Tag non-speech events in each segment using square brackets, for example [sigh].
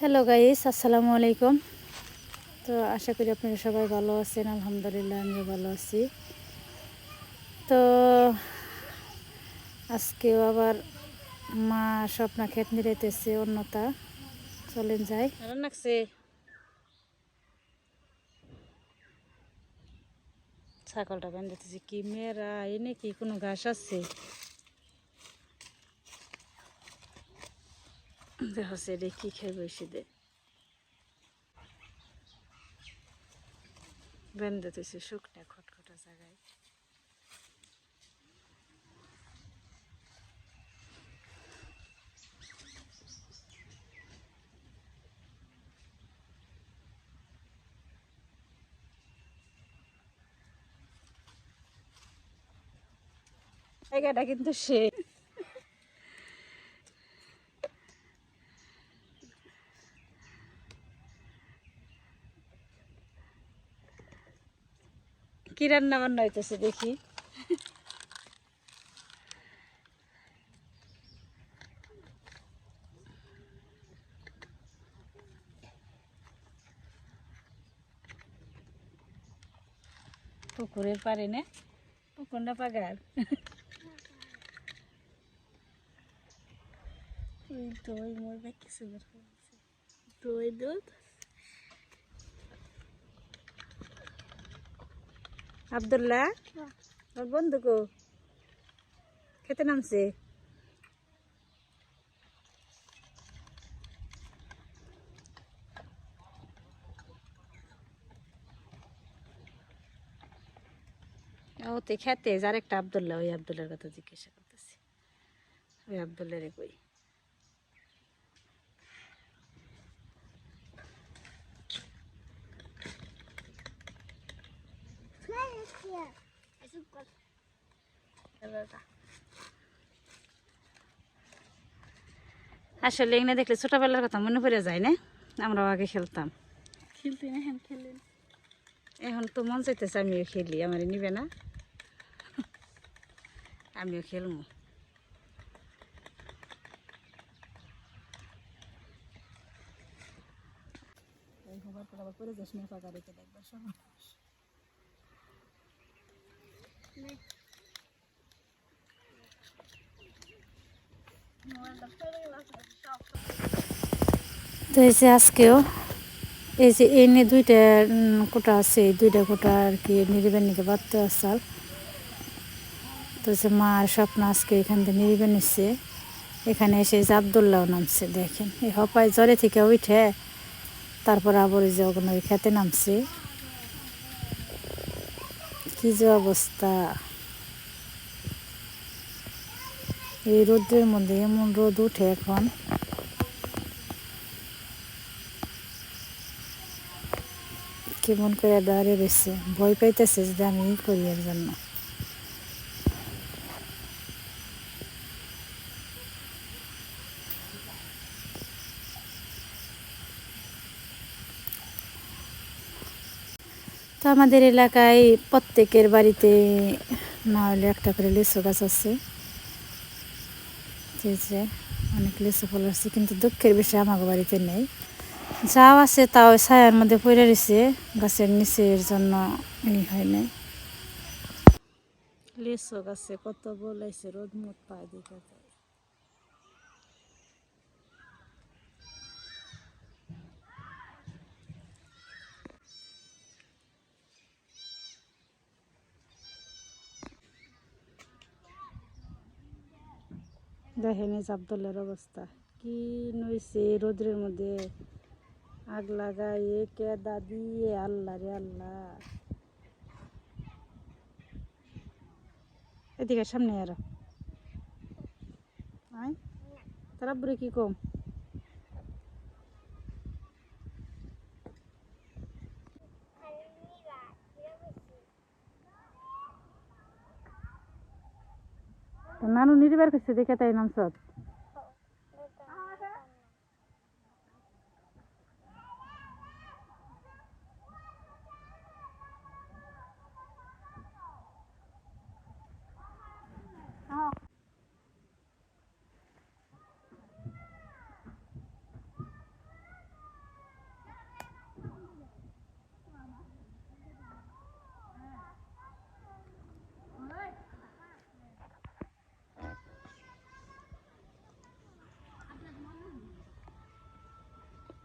Hello guys আসসালামু আলাইকুম তো আশা করি আপনারা সবাই ভালো আছেন। আলহামদুলিল্লাহ, আমিও ভালো আছি। তো আজকেও আবার মা স্বপ্না ক্ষেত নিরেতেছে অন্যতা চলেন যাই। রান্নাকছে ছাগলটা বান্ধাতেছি কি মেয়েরা এনে কি কোনো ঘাস আছে? রে কি খেয়ে বসে দে। বেঁধেতেছে শুকনা খটখটা জায়গায় জায়গাটা কিন্তু সে কি রান্না বান্না হইতেছে দেখি? পুকুরের পারে না? পুকুর না পাগার দই মরবে কিছু দই দুধ? আবদুল্লাহ? ওর বন্ধু গো খেতে নামছে? ও তে খেতে, যার একটা আবদুল্লাহ, ওই আবদুল্লার কথা জিজ্ঞাসা করতেছি। ওই আবদুল্লাহ রে কই? আসলে এখানে দেখলে ছোটবেলার কথা মনে পড়ে যায় না? আমরাও আগে খেলতাম। খেলতে না হ্যাঁ খেলেন। এখন তো মন চাইতেছে আমিও খেলি আমার নিবে না। আমিও খেলব করে যাস না ফাঁকা রেখে দেখবার সময় তো এই যে আজকেও, এই যে এই নিয়ে দুইটা কোটা আছে, এই দুইটা কোটা আর কি নিরিবেন নিকে বাড়তে আসাল তো যে মা আর স্বপ্ন আজকে এখান থেকে নিরিবেন নিচ্ছে এখানে এসে যে আবদুল্লাহ নামছে, দেখেন। এই হপায় জ্বরে থেকে উঠে, তারপর আবার যে ওখানে খেতে নামছে। কি যে অবস্থা? এই রোদ্রের মধ্যে এমন রোদ উঠে এখন। কেমন করে দাঁড়িয়ে রয়েছে ভয় পাইতেছে যদি আমি করি এর জন্য। আমাদের এলাকায় প্রত্যেকের বাড়িতে না হলে একটা করে লিচু গাছ আছে। যে অনেক লিচু ফল আছে, কিন্তু দুঃখের বিষয় আমাকে বাড়িতে নেই। যাও আছে, তাও ছায়ার মধ্যে পড়ে রয়েছে, গাছের নিচের জন্য এই হয় নাই। লিচু গাছে কত বলাইছে রোদ মুখ পায় দেখা দেখেন এই চাপদলের অবস্থা। কি নইছে রোদ্রের মধ্যে। আগ লাগাই কে কেদা দিয়ে আল্লাহ রে আল্লাহ। এদিকে সামনে আরও। তারা বুড়ি কি কম? তো নানু নির্বার কাছে দেখে তাই নাম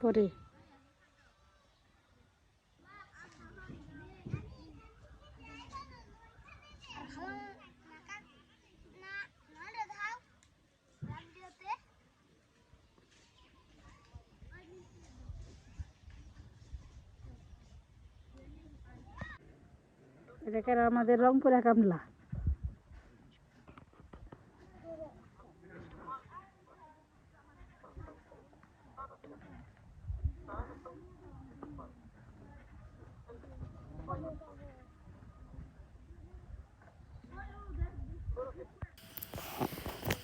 পরে এটা আমাদের রংপুরা কামলা?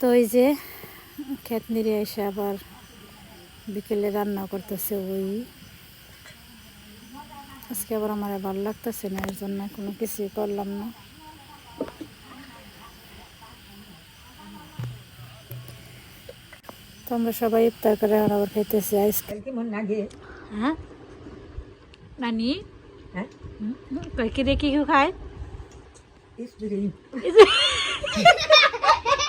তো ওই যে খেত নিয়ে এসে আবার বিকেলে রান্না করতেছে ওই। আজকে আবার আমার আর ভালো লাগতেছে না এর জন্য কোনো কিছুই করলাম না। তো আমরা সবাই ইফতার করে আবার খাইতেছি আইসক্রিম কেমন লাগে। হ্যাঁ? নানি? হ্যাঁ? কই কি দেখি কেউ খায়? [laughs]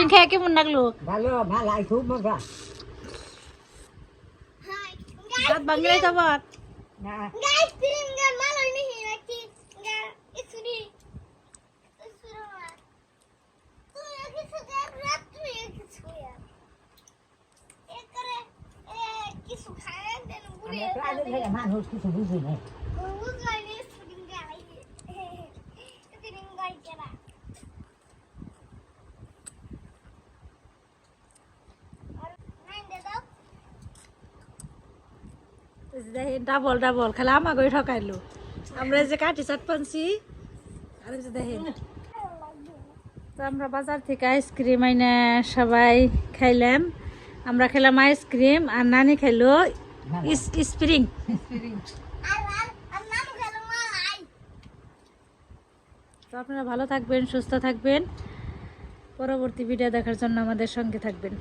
স্প্রিং খেয়ে কেমন লাগল balo, malay tu mga. দাঁত ভাঙলে যাবার Na, Guys, film gan দেখেন ডাবল ডাবল খেলা আমাকে ঠকাইলো। আমরা যে কাঠি চাট পানছি, আর তো আমরা বাজার থেকে আইসক্রিম আইনে সবাই খাইলাম। আমরা খেলাম আইসক্রিম আর নানি খাইলো স্প্রিং। তো আপনারা ভালো থাকবেন, সুস্থ থাকবেন। পরবর্তী ভিডিও দেখার জন্য আমাদের সঙ্গে থাকবেন।